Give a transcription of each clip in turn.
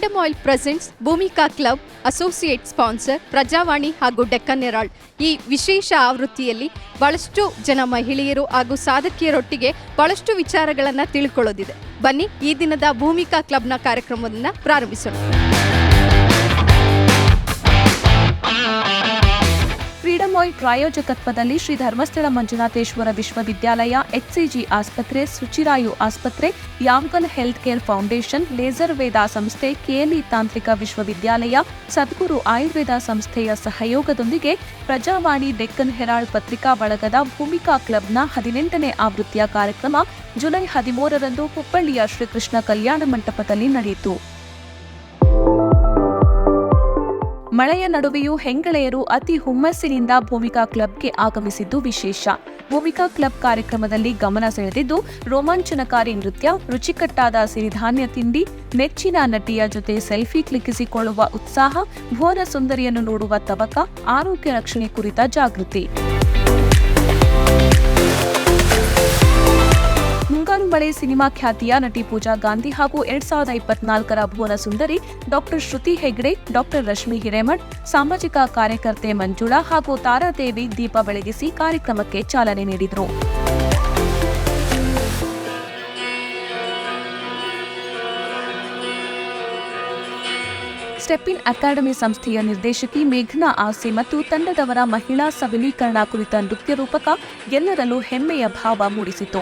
Freedom Oil presents, Bhoomika Club, associate sponsor, Prajavani ಹಾಗೂ Deccan Herald ಈ ವಿಶೇಷ ಆವೃತ್ತಿಯಲ್ಲಿ ಬಹಳಷ್ಟು ಜನ ಮಹಿಳೆಯರು ಹಾಗೂ ಸಾಧಕಿಯರೊಟ್ಟಿಗೆ ಬಹಳಷ್ಟು ವಿಚಾರಗಳನ್ನು ತಿಳ್ಕೊಳ್ಳೋದಿದೆ. ಬನ್ನಿ ಈ ದಿನದ ಭೂಮಿಕಾ ಕ್ಲಬ್ನ ಕಾರ್ಯಕ್ರಮವನ್ನು ಪ್ರಾರಂಭಿಸೋಣ. ಫ್ರೀಡಮ್ ಆಯಿಲ್ ಪ್ರಾಯೋಜಕತ್ವದಲ್ಲಿ ಶ್ರೀ ಧರ್ಮಸ್ಥಳ ಮಂಜುನಾಥೇಶ್ವರ ವಿಶ್ವವಿದ್ಯಾಲಯ ಎಚ್ಸಿಜಿ ಆಸ್ಪತ್ರೆ, ಸುಚಿರಾಯು ಆಸ್ಪತ್ರೆ ಯಾಂಗಲ್ health care foundation, laser Veda ಸಂಸ್ಥೆ ಕೆಎಲ್ಇ ತಾಂತ್ರಿಕ ವಿಶ್ವವಿದ್ಯಾಲಯ, ಸದ್ಗುರು ಆಯುರ್ವೇದ ಸಂಸ್ಥೆಯ ಸಹಯೋಗದೊಂದಿಗೆ ಪ್ರಜಾವಾಣಿ ಡೆಕ್ಕನ್ ಹೆರಾಲ್ಡ್ ಪತ್ರಿಕಾ ಬಳಗದ ಭೂಮಿಕಾ ಕ್ಲಬ್ನ ಹದಿನೆಂಟನೇ ಆವೃತ್ತಿಯ ಕಾರ್ಯಕ್ರಮ ಜುಲೈ ಹದಿಮೂರರಂದು ಹುಬ್ಬಳ್ಳಿಯ ಶ್ರೀಕೃಷ್ಣ ಕಲ್ಯಾಣ ಮಂಟಪದಲ್ಲಿ ನಡೆಯಿತು. ಮಳೆಯ ನಡುವೆಯೂ ಹೆಂಗಳೆಯರು ಅತಿ ಹುಮ್ಮಸ್ಸಿನಿಂದ ಭೂಮಿಕಾ ಕ್ಲಬ್ಗೆ ಆಗಮಿಸಿದ್ದು ವಿಶೇಷ. ಭೂಮಿಕಾ ಕ್ಲಬ್ ಕಾರ್ಯಕ್ರಮದಲ್ಲಿ ಗಮನ ಸೆಳೆದಿದ್ದು, ರೋಮಾಂಚನಕಾರಿ ನೃತ್ಯ, ರುಚಿಕಟ್ಟಾದ ಸಿರಿಧಾನ್ಯ ತಿಂಡಿ, ನೆಚ್ಚಿನ ನಟಿಯ ಜೊತೆ ಸೆಲ್ಫಿ ಕ್ಲಿಕ್ಕಿಸಿಕೊಳ್ಳುವ ಉತ್ಸಾಹ ಭುವನ ಸುಂದರಿಯನ್ನು ನೋಡುವ ತವಕ, ಆರೋಗ್ಯ ರಕ್ಷಣೆ ಕುರಿತ ಜಾಗೃತಿ. ಮಳೆ ಸಿನಿಮಾ ಖ್ಯಾತಿಯ ನಟಿ ಪೂಜಾ ಗಾಂಧಿ ಹಾಗೂ ಎರಡ್ ಸಾವಿರದ ಇಪ್ಪತ್ನಾಲ್ಕರ ಭುವನ ಸುಂದರಿ ಡಾಕ್ಟರ್ ಶ್ರುತಿ ಹೆಗ್ಡೆ, ಡಾಕ್ಟರ್ ರಶ್ಮಿ ಹಿರೇಮಠ್, ಸಾಮಾಜಿಕ ಕಾರ್ಯಕರ್ತೆ ಮಂಜುಳಾ ಹಾಗೂ ತಾರಾದೇವಿ ದೀಪ ಬೆಳಗಿಸಿ ಕಾರ್ಯಕ್ರಮಕ್ಕೆ ಚಾಲನೆ ನೀಡಿದರು. ಸ್ಟೆಪ್ಪಿನ್ ಅಕಾಡೆಮಿ ಸಂಸ್ಥೆಯ ನಿರ್ದೇಶಕಿ ಮೇಘನಾ ಆಸೆ ಮತ್ತು ತಂಡದವರ ಮಹಿಳಾ ಸಬಲೀಕರಣ ಕುರಿತ ನೃತ್ಯ ರೂಪಕ ಎಲ್ಲರಲ್ಲೂ ಹೆಮ್ಮೆಯ ಭಾವ ಮೂಡಿಸಿತು.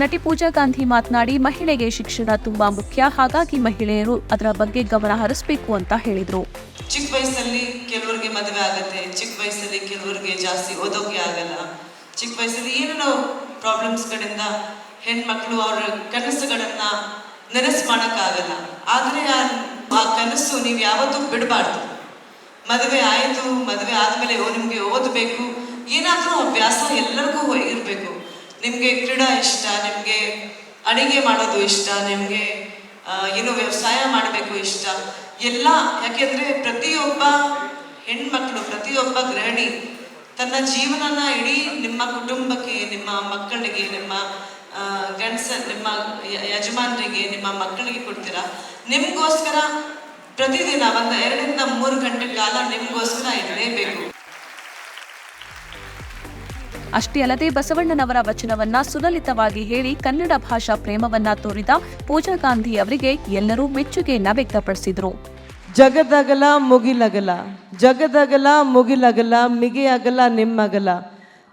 ನಟಿ ಪೂಜಾ ಗಾಂಧಿ ಮಾತನಾಡಿ, ಮಹಿಳೆಗೆ ಶಿಕ್ಷಣ ತುಂಬಾ ಮುಖ್ಯ, ಹಾಗಾಗಿ ಮಹಿಳೆಯರು ಅದರ ಬಗ್ಗೆ ಗಮನ ಹರಿಸಬೇಕು ಅಂತ ಹೇಳಿದರು. ಚಿಕ್ಕ ವಯಸ್ಸಲ್ಲಿ ಕೆಲವರಿಗೆ ಮದುವೆ ಆಗುತ್ತೆ, ಚಿಕ್ಕ ವಯಸ್ಸಲ್ಲಿ ಕೆಲವರಿಗೆ ಜಾಸ್ತಿ ಓದೋಕೆ ಆಗಲ್ಲ. ಚಿಕ್ಕ ವಯಸ್ಸಲ್ಲಿ ಏನೇನೋ ಪ್ರಾಬ್ಲಮ್ಸ್ಗಳಿಂದ ಹೆಣ್ಮಕ್ಳು ಅವರ ಕನಸುಗಳನ್ನ ನೆನಸು ಮಾಡೋಕ್ಕಾಗಲ್ಲ. ಆದರೆ ಆ ಕನಸು ನೀವು ಯಾವತ್ತೂ ಬಿಡಬಾರ್ದು. ಮದುವೆ ಆಯಿತು, ಮದುವೆ ಆದಮೇಲೆ ನಿಮಗೆ ಓದಬೇಕು, ಏನಾದರೂ ಅಭ್ಯಾಸ ಎಲ್ಲರಿಗೂ ಇರಬೇಕು. ನಿಮಗೆ ಕ್ರೀಡಾ ಇಷ್ಟ, ನಿಮಗೆ ಅಡಿಗೆ ಮಾಡೋದು ಇಷ್ಟ, ನಿಮಗೆ ಏನು ವ್ಯವಸಾಯ ಮಾಡಬೇಕು ಇಷ್ಟ, ಎಲ್ಲ ಯಾಕೆಂದರೆ ಪ್ರತಿಯೊಬ್ಬ ಹೆಣ್ಮಕ್ಳು, ಪ್ರತಿಯೊಬ್ಬ ಗೃಹಿಣಿ ತನ್ನ ಜೀವನನ ಇಡೀ ನಿಮ್ಮ ಕುಟುಂಬಕ್ಕೆ, ನಿಮ್ಮ ಮಕ್ಕಳಿಗೆ, ನಿಮ್ಮ ಗಂಡಸ, ನಿಮ್ಮ ಯಜಮಾನರಿಗೆ, ನಿಮ್ಮ ಮಕ್ಕಳಿಗೆ ಕೊಡ್ತೀರಾ? ನಿಮಗೋಸ್ಕರ ಪ್ರತಿದಿನ ಒಂದು ಎರಡರಿಂದ ಮೂರು ಗಂಟೆ ಕಾಲ ನಿಮಗೋಸ್ಕರ ಇರಲೇಬೇಕು. ಅಷ್ಟೇ ಅಲ್ಲದೆ ಬಸವಣ್ಣನವರ ವಚನವನ್ನ ಸುಲಲಿತವಾಗಿ ಹೇಳಿ ಕನ್ನಡ ಭಾಷಾ ಪ್ರೇಮವನ್ನ ತೋರಿದ ಪೂಜಾ ಗಾಂಧಿ ಅವರಿಗೆ ಎಲ್ಲರೂ ಮೆಚ್ಚುಗೆಯನ್ನ ವ್ಯಕ್ತಪಡಿಸಿದ್ರು. ಜಗದಗಲ ಮುಗಿಲಗಲ ಜಗದಗಲ ಮುಗಿಲಗಲ, ಮಿಗಿಯಗಲ ನಿಮ್ಮಗಲ.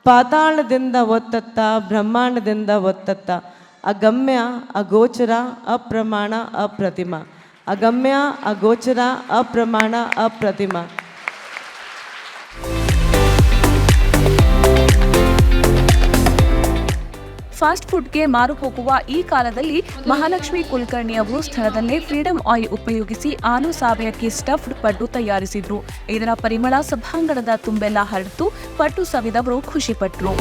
ಪಾತಾಳದಿಂದ ಒತ್ತತ್ತ, ಬ್ರಹ್ಮಾಂಡದಿಂದ ಒತ್ತತ್ತ. ಅಗಮ್ಯ, ಅಗೋಚರ, ಅಪ್ರಮಾಣ, ಅಪ್ರತಿಮ. ಅಗಮ್ಯ, ಅಗೋಚರ, ಅಪ್ರಮಾಣ, ಅಪ್ರತಿಮ. ಫಾಸ್ಟ್ ಫುಡ್ಗೆ ಮಾರು ಹೋಗುವ ಈ ಕಾಲದಲ್ಲಿ ಮಹಾಲಕ್ಷ್ಮಿ ಕುಲಕರ್ಣಿ ಅವರು ಸ್ಥಳದಲ್ಲೇ ಫ್ರೀಡಂ ಆಯಿಲ್ ಉಪಯೋಗಿಸಿ ಆಲು ಸಾವಯಕ್ಕೆ ಸ್ಟಫ್ಡ್ ಪಟ್ಟು ತಯಾರಿಸಿದ್ರು. ಇದರ ಪರಿಮಳ ಸಭಾಂಗಣದ ತುಂಬೆಲ್ಲ ಹರಡಿತು ಪಟ್ಟು ಸವಿದವರು ಖುಷಿಪಟ್ಟರು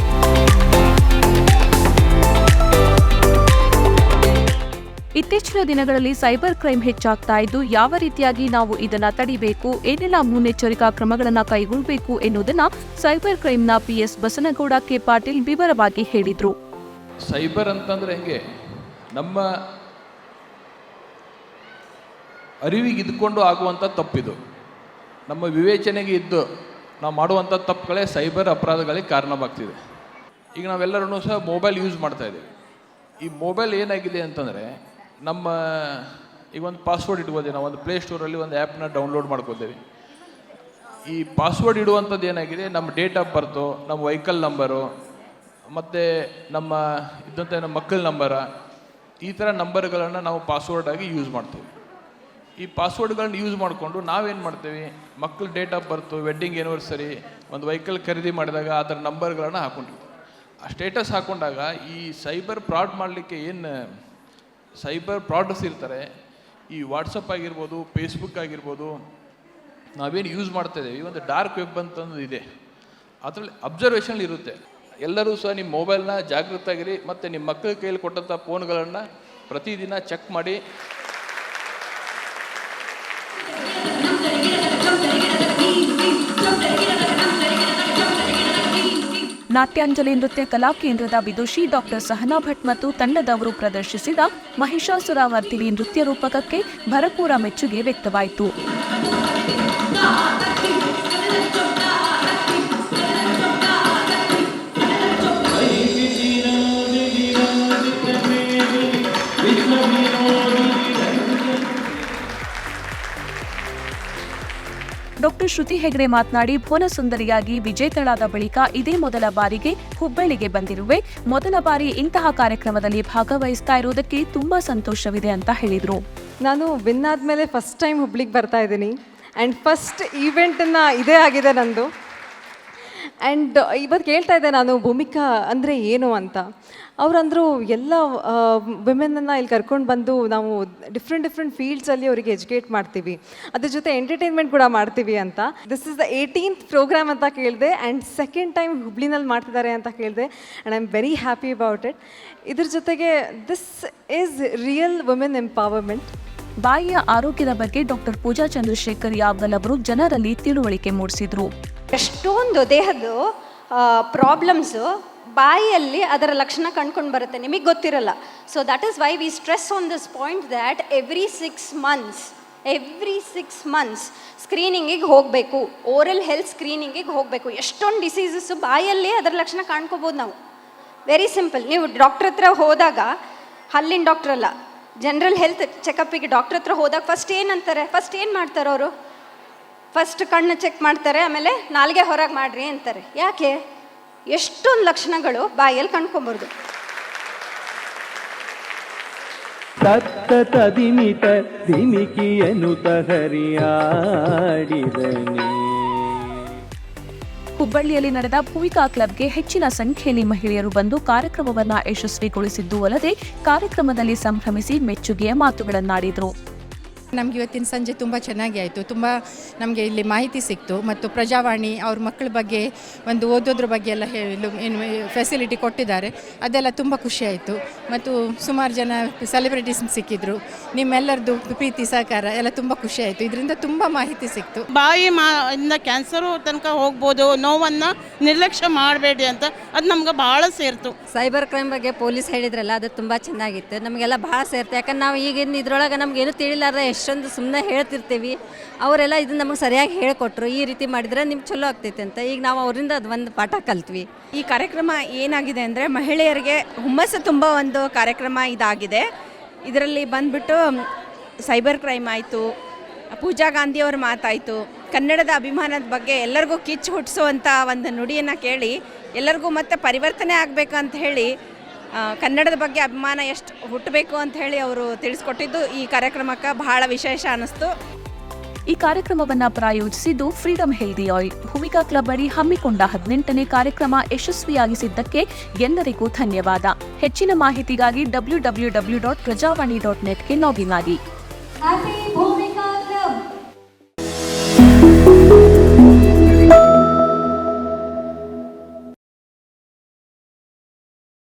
ಇತ್ತೀಚಿನ ದಿನಗಳಲ್ಲಿ ಸೈಬರ್ ಕ್ರೈಮ್ ಹೆಚ್ಚಾಗ್ತಾ ಇದ್ದು, ಯಾವ ರೀತಿಯಾಗಿ ನಾವು ಇದನ್ನು ತಡಿಬೇಕು, ಏನೆಲ್ಲ ಮುನ್ನೆಚ್ಚರಿಕಾ ಕ್ರಮಗಳನ್ನು ಕೈಗೊಳ್ಳಬೇಕು ಎನ್ನುವುದನ್ನು ಸೈಬರ್ ಕ್ರೈಮ್ನ ಪಿಎಸ್ ಬಸನಗೌಡ ಕೆ ಪಾಟೀಲ್ ವಿವರವಾಗಿ ಹೇಳಿದ್ರು. ಸೈಬರ್ ಅಂತಂದರೆ ಹೆಂಗೆ? ನಮ್ಮ ಅರಿವಿಗೆ ಇದ್ಕೊಂಡು ಆಗುವಂಥ ತಪ್ಪಿದು. ನಮ್ಮ ವಿವೇಚನೆಗೆ ಇದ್ದು ನಾವು ಮಾಡುವಂಥ ತಪ್ಪುಗಳೇ ಸೈಬರ್ ಅಪರಾಧಗಳಿಗೆ ಕಾರಣವಾಗ್ತಿದೆ. ಈಗ ನಾವೆಲ್ಲರೂ ಸಹ ಮೊಬೈಲ್ ಯೂಸ್ ಮಾಡ್ತಾ ಇದ್ದೀವಿ. ಈ ಮೊಬೈಲ್ ಏನಾಗಿದೆ ಅಂತಂದರೆ ನಮ್ಮ ಈಗ ಒಂದು ಪಾಸ್ವರ್ಡ್ ಇಟ್ಕೋತೀವಿ ನಾವು ಒಂದು ಪ್ಲೇಸ್ಟೋರಲ್ಲಿ ಒಂದು ಆ್ಯಪ್ನ ಡೌನ್ಲೋಡ್ ಮಾಡ್ಕೋತೀವಿ ಈ ಪಾಸ್ವರ್ಡ್ ಇಡುವಂಥದ್ದು ಏನಾಗಿದೆ? ನಮ್ಮ ಡೇಟ್ ಆಫ್ ಬರ್ತು, ನಮ್ಮ ವೆಹಿಕಲ್ ನಂಬರು ಮತ್ತು ನಮ್ಮ ಇದ್ದಂಥ ನಮ್ಮ ಮಕ್ಕಳ ನಂಬರ, ಈ ಥರ ನಂಬರ್ಗಳನ್ನು ನಾವು ಪಾಸ್ವರ್ಡ್ ಆಗಿ ಯೂಸ್ ಮಾಡ್ತೀವಿ. ಈ ಪಾಸ್ವರ್ಡ್ಗಳನ್ನ ಯೂಸ್ ಮಾಡಿಕೊಂಡು ನಾವೇನು ಮಾಡ್ತೀವಿ? ಮಕ್ಕಳ date of birth wedding anniversary ಒಂದು ವೆಹಿಕಲ್ ಖರೀದಿ ಮಾಡಿದಾಗ ಆ ಥರ ನಂಬರ್ಗಳನ್ನು ಹಾಕೊಂಡಿರ್ತೀವಿ. ಆ ಸ್ಟೇಟಸ್ ಹಾಕೊಂಡಾಗ ಈ ಸೈಬರ್ ಫ್ರಾಡ್ ಮಾಡಲಿಕ್ಕೆ ಏನು ಸೈಬರ್ ಫ್ರಾಡ್ಸ್ ಇರ್ತಾರೆ, ಈ ವಾಟ್ಸಪ್ ಆಗಿರ್ಬೋದು ಫೇಸ್ಬುಕ್ ಆಗಿರ್ಬೋದು, ನಾವೇನು ಯೂಸ್ ಮಾಡ್ತಾ ಇದ್ದೀವಿ ಒಂದು ಡಾರ್ಕ್ ವೆಬ್ ಅಂತಂದು ಇದೆ. ಅದರಲ್ಲಿ ಅಬ್ಸರ್ವೇಷನ್ ಇರುತ್ತೆ. ಎಲ್ಲರೂ ಸಹ ನಿಮ್ಮ ಮೊಬೈಲ್ನ ಜಾಗೃತಾಗಿರಿ ಮತ್ತು ನಿಮ್ಮ ಮಕ್ಕಳ ಕೈಯಲ್ಲಿ ಕೊಟ್ಟಂಥ ಫೋನ್ಗಳನ್ನು ಪ್ರತಿದಿನ ಚೆಕ್ ಮಾಡಿ. ನಾಟ್ಯಾಂಜಲಿ ನೃತ್ಯ ಕಲಾ ಕೇಂದ್ರದ ವಿದುಷಿ ಡಾಕ್ಟರ್ ಸಹನಾ ಭಟ್ ಮತ್ತು ತಂಡದವರು ಪ್ರದರ್ಶಿಸಿದ ಮಹಿಷಾಸುರಾವರ್ತಿನಿ ನೃತ್ಯ ರೂಪಕಕ್ಕೆ ಭರಪೂರ ಮೆಚ್ಚುಗೆ ವ್ಯಕ್ತವಾಯಿತು. ಶ್ರುತಿ ಹೆಗ್ಡೆ ಮಾತನಾಡಿ, ಭುವನ ಸುಂದರಿಯಾಗಿ ವಿಜೇತಳಾದ ಬಳಿಕ ಇದೇ ಮೊದಲ ಬಾರಿಗೆ ಹುಬ್ಬಳ್ಳಿಗೆ ಬಂದಿರುವೆ. ಮೊದಲ ಬಾರಿ ಇಂತಹ ಕಾರ್ಯಕ್ರಮದಲ್ಲಿ ಭಾಗವಹಿಸ್ತಾ ಇರುವುದಕ್ಕೆ ತುಂಬಾ ಸಂತೋಷವಿದೆ ಅಂತ ಹೇಳಿದರು. ನಾನು ವಿನ್ ಆದಮೇಲೆ ಫಸ್ಟ್ ಟೈಮ್ ಹುಬ್ಳಿಗೆ ಬರ್ತಾ ಇದ್ದೀನಿ. ಆ್ಯಂಡ್ ಫಸ್ಟ್ ಈವೆಂಟನ್ನು ಇದೇ ಆಗಿದೆ ನಂದು. ಆ್ಯಂಡ್ ಇವತ್ತು ಕೇಳ್ತಾ ಇದ್ದೆ ನಾನು ಭೂಮಿಕಾ ಅಂದರೆ ಏನು ಅಂತ. ಅವರಂದರು ಎಲ್ಲ ವಿಮೆನನ್ನು ಇಲ್ಲಿ ಕರ್ಕೊಂಡು ಬಂದು ನಾವು ಡಿಫ್ರೆಂಟ್ ಡಿಫ್ರೆಂಟ್ ಫೀಲ್ಡ್ಸಲ್ಲಿ ಅವರಿಗೆ ಎಜುಕೇಟ್ ಮಾಡ್ತೀವಿ. ಅದ್ರ ಜೊತೆ ಎಂಟರ್ಟೈನ್ಮೆಂಟ್ ಕೂಡ ಮಾಡ್ತೀವಿ ಅಂತ. This is the eighteenth program ಅಂತ ಕೇಳಿದೆ ಆ್ಯಂಡ್ ಸೆಕೆಂಡ್ ಟೈಮ್ ಹುಬ್ಳಿನಲ್ಲಿ ಮಾಡ್ತಿದ್ದಾರೆ ಅಂತ ಕೇಳಿದೆ and I am very happy about it ಇದ್ರ ಜೊತೆಗೆ this is real women empowerment ಬಾಯಿಯ ಆರೋಗ್ಯದ ಬಗ್ಗೆ ಡಾಕ್ಟರ್ ಪೂಜಾ ಚಂದ್ರಶೇಖರ್ ಯಾವಗಲ್ ಅವರು ಜನರಲ್ಲಿ ತಿಳುವಳಿಕೆ ಮೂಡಿಸಿದ್ರು. ಎಷ್ಟೊಂದು ದೇಹದ್ದು ಪ್ರಾಬ್ಲಮ್ಸು ಬಾಯಿಯಲ್ಲಿ ಅದರ ಲಕ್ಷಣ ಕಂಡ್ಕೊಂಡು ಬರುತ್ತೆ. ನಿಮಗೆ ಗೊತ್ತಿರಲ್ಲ. So that is why we stress on this point that every six months every six months ಸ್ಕ್ರೀನಿಂಗಿಗೆ ಹೋಗಬೇಕು. ಓರಲ್ ಹೆಲ್ತ್ ಸ್ಕ್ರೀನಿಂಗಿಗೆ ಹೋಗಬೇಕು. ಎಷ್ಟೊಂದು ಡಿಸೀಸಸ್ಸು ಬಾಯಲ್ಲಿ ಅದರ ಲಕ್ಷಣ ಕಾಣ್ಕೋಬೋದು ನಾವು. ವೆರಿ ಸಿಂಪಲ್ ನೀವು ಡಾಕ್ಟ್ರ್ ಹತ್ರ ಹೋದಾಗ, ಹಲ್ಲಿನ ಡಾಕ್ಟ್ರಲ್ಲ ಜನರಲ್ ಹೆಲ್ತ್ ಚೆಕಪ್ಪಿಗೆ ಡಾಕ್ಟ್ರ್ ಹತ್ರ ಹೋದಾಗ ಫಸ್ಟ್ ಏನಂತಾರೆ? ಫಸ್ಟ್ ಏನು ಮಾಡ್ತಾರೆ ಅವರು ಫಸ್ಟ್ ಕಣ್ಣು ಚೆಕ್ ಮಾಡ್ತಾರೆ ಆಮೇಲೆ ನಾಲ್ಗೆ ಹೊರಗೆ ಮಾಡ್ರಿ ಅಂತಾರೆ. ಯಾಕೆ? ಎಷ್ಟೊಂದು ಲಕ್ಷಣಗಳು ಬಾಯಲ್ಲಿ ಕಂಡ್ಕೊಂಬರ್ದು. ತತ್ತದಿಮಿತ ದಿಮಿಕಿಯನು ತಹರಿಯಾಡಿದನೆ. ಹುಬ್ಬಳ್ಳಿಯಲ್ಲಿ ನಡೆದ ಭೂಮಿಕಾ ಕ್ಲಬ್ಗೆ ಹೆಚ್ಚಿನ ಸಂಖ್ಯೆಯಲ್ಲಿ ಮಹಿಳೆಯರು ಬಂದು ಕಾರ್ಯಕ್ರಮವನ್ನು ಯಶಸ್ವಿಗೊಳಿಸಿದ್ದು ಅಲ್ಲದೆ ಕಾರ್ಯಕ್ರಮದಲ್ಲಿ ಸಂಭ್ರಮಿಸಿ ಮೆಚ್ಚುಗೆಯ ಮಾತುಗಳನ್ನಾಡಿದರು. ನಮ್ಗೆ ಇವತ್ತಿನ ಸಂಜೆ ತುಂಬ ಚೆನ್ನಾಗಿ ಆಯಿತು. ತುಂಬ ನಮಗೆ ಇಲ್ಲಿ ಮಾಹಿತಿ ಸಿಕ್ತು ಮತ್ತು ಪ್ರಜಾವಾಣಿ ಅವ್ರ ಮಕ್ಕಳ ಬಗ್ಗೆ ಒಂದು ಓದೋದ್ರ ಬಗ್ಗೆ ಎಲ್ಲ ಹೇಳಿ ಏನು ಫೆಸಿಲಿಟಿ ಕೊಟ್ಟಿದ್ದಾರೆ. ಅದೆಲ್ಲ ತುಂಬ ಖುಷಿ ಆಯಿತು. ಮತ್ತು ಸುಮಾರು ಜನ ಸೆಲೆಬ್ರಿಟೀಸ್ ಸಿಕ್ಕಿದ್ರು. ನಿಮ್ಮೆಲ್ಲರದ್ದು ಪ್ರೀತಿ ಸಹಕಾರ ಎಲ್ಲ ತುಂಬ ಖುಷಿ ಆಯಿತು. ಇದರಿಂದ ತುಂಬ ಮಾಹಿತಿ ಸಿಕ್ತು. ಬಾಯಿ ಮಾ ಕ್ಯಾನ್ಸರ್ ಕ್ಯಾನ್ಸರು ತನಕ ಹೋಗ್ಬೋದು ನೋವನ್ನು ನಿರ್ಲಕ್ಷ್ಯ ಮಾಡಬೇಡಿ ಅಂತ ಅದು ನಮ್ಗೆ ಭಾಳ ಸೇರ್ತು. ಸೈಬರ್ ಕ್ರೈಮ್ ಬಗ್ಗೆ ಪೊಲೀಸ್ ಹೇಳಿದ್ರಲ್ಲ ಅದು ತುಂಬ ಚೆನ್ನಾಗಿತ್ತು. ನಮಗೆಲ್ಲ ಭಾಳ ಸೇರ್ತು. ಯಾಕಂದ್ರೆ ನಾವು ಈಗಿನ ಇದ್ರೊಳಗೆ ನಮ್ಗೆ ಏನು ತಿಳಿಲಾರ್ದೆ ಎಷ್ಟೊಂದು ಸುಮ್ಮನೆ ಹೇಳ್ತಿರ್ತೀವಿ. ಅವರೆಲ್ಲ ಇದು ನಮಗೆ ಸರಿಯಾಗಿ ಹೇಳಿಕೊಟ್ರು. ಈ ರೀತಿ ಮಾಡಿದ್ರೆ ನಿಮ್ಗೆ ಚಲೋ ಆಗ್ತೈತೆ ಅಂತ. ಈಗ ನಾವು ಅವರಿಂದ ಅದು ಒಂದು ಪಾಠ ಕಲ್ತ್ವಿ. ಈ ಕಾರ್ಯಕ್ರಮ ಏನಾಗಿದೆ ಅಂದರೆ ಮಹಿಳೆಯರಿಗೆ ಹುಮ್ಮಸ್ಸು ತುಂಬ ಒಂದು ಕಾರ್ಯಕ್ರಮ ಇದಾಗಿದೆ. ಇದರಲ್ಲಿ ಬಂದ್ಬಿಟ್ಟು ಸೈಬರ್ ಕ್ರೈಮ್ ಆಯಿತು, ಪೂಜಾ ಗಾಂಧಿಯವ್ರ ಮಾತಾಯಿತು, ಕನ್ನಡದ ಅಭಿಮಾನದ ಬಗ್ಗೆ ಎಲ್ಲರಿಗೂ ಕಿಚ್ಚು ಹುಟ್ಟಿಸುವಂಥ ಒಂದು ನುಡಿಯನ್ನು ಕೇಳಿ, ಎಲ್ಲರಿಗೂ ಮತ್ತೆ ಪರಿವರ್ತನೆ ಆಗಬೇಕು ಅಂತ ಹೇಳಿ ಕನ್ನಡದ ಬಗ್ಗೆ ಅಭಿಮಾನ ಎಷ್ಟು ಹುಟ್ಟಬೇಕು ಅಂತ ಹೇಳಿ ಅವರು ತಿಳಿಸ್ಕೊಟ್ಟಿದ್ದು ಈ ಕಾರ್ಯಕ್ರಮಕ್ಕೆ ಬಹಳ ವಿಶೇಷ ಅನ್ನಿಸ್ತು ಈ ಕಾರ್ಯಕ್ರಮವನ್ನು ಪ್ರಾಯೋಜಿಸಿದ್ದು Freedom healthy Oil Bhoomika Club ಅಡಿ ಹಮ್ಮಿಕೊಂಡ ಹದಿನೆಂಟನೇ ಕಾರ್ಯಕ್ರಮ ಯಶಸ್ವಿಯಾಗಿಸಿದ್ದಕ್ಕೆ ಎಲ್ಲರಿಗೂ ಧನ್ಯವಾದ. ಹೆಚ್ಚಿನ ಮಾಹಿತಿಗಾಗಿ W W W dot Prajavani dot ನೆಟ್ಗೆ login ಆಗಿ.